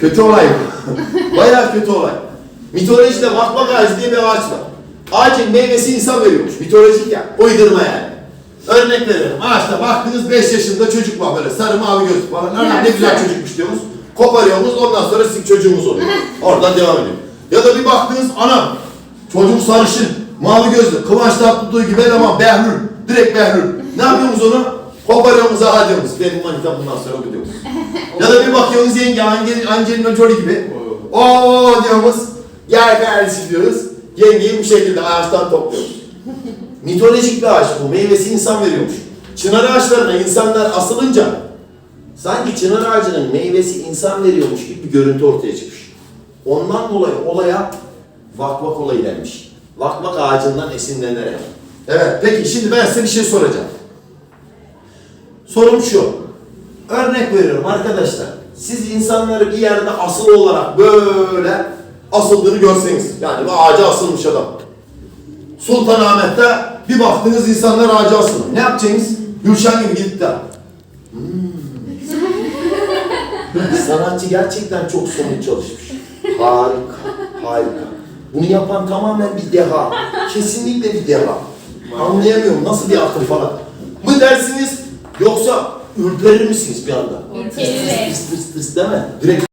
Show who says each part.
Speaker 1: Kötü olay bu. Bayağı kötü olay. Mitolojide bakmak ağacı diye bir ağaç var. Ağacın meyvesi insan veriyormuş. Mitolojik ya. Uydurma yani. Örnek verelim. Ağaçta baktınız 5 yaşında çocuk var böyle sarı mavi gözlü falan. Ana ne güzel çocukmuş diyoruz. Koparıyorsunuz ondan sonra sizin çocuğunuz oluyor. Oradan devam ediyor. Ya da bir baktınız ana çocuk sarışın mavi gözlü Kıvanç Tatlıtuğ gibi eleman Behlül. Direkt Behlül. Ne yapıyorsunuz onu? Aha diyorsunuz. Benim manita bundan sonra bu diyorsunuz. ya da bir bakıyorsunuz yenge Angel- Angelina Jolie gibi. Oo diyoruz. Gel kardeşim diyoruz. Yengeyi bu şekilde ağaçtan topluyoruz. Mitolojik bir ağaç bu. Meyvesi insan veriyormuş. Çınar ağaçlarına insanlar asılınca sanki çınar ağacının meyvesi insan veriyormuş gibi bir görüntü ortaya çıkmış. Ondan dolayı olaya vakvak olayı denmiş. Vakvak ağacından esinlenerek. Evet peki şimdi ben size bir şey soracağım. Sorum şu. Örnek veriyorum arkadaşlar. Siz insanları bir yerde asılı olarak böyle asıldığını görseniz. Yani bir ağaca asılmış adam. Sultanahmet'te bir baktınız insanlar ağaca asılı. Ne yapacaksınız? Gülşen gibi gidip de. Hmm. Sanatçı gerçekten çok somut çalışmış. Harika, harika. Bunu yapan tamamen bir deha. Kesinlikle bir deha. Anlayamıyorum nasıl bir akıl falan. Ürperir misiniz bir anda? Tıs tıs tıs değil mi? Direkt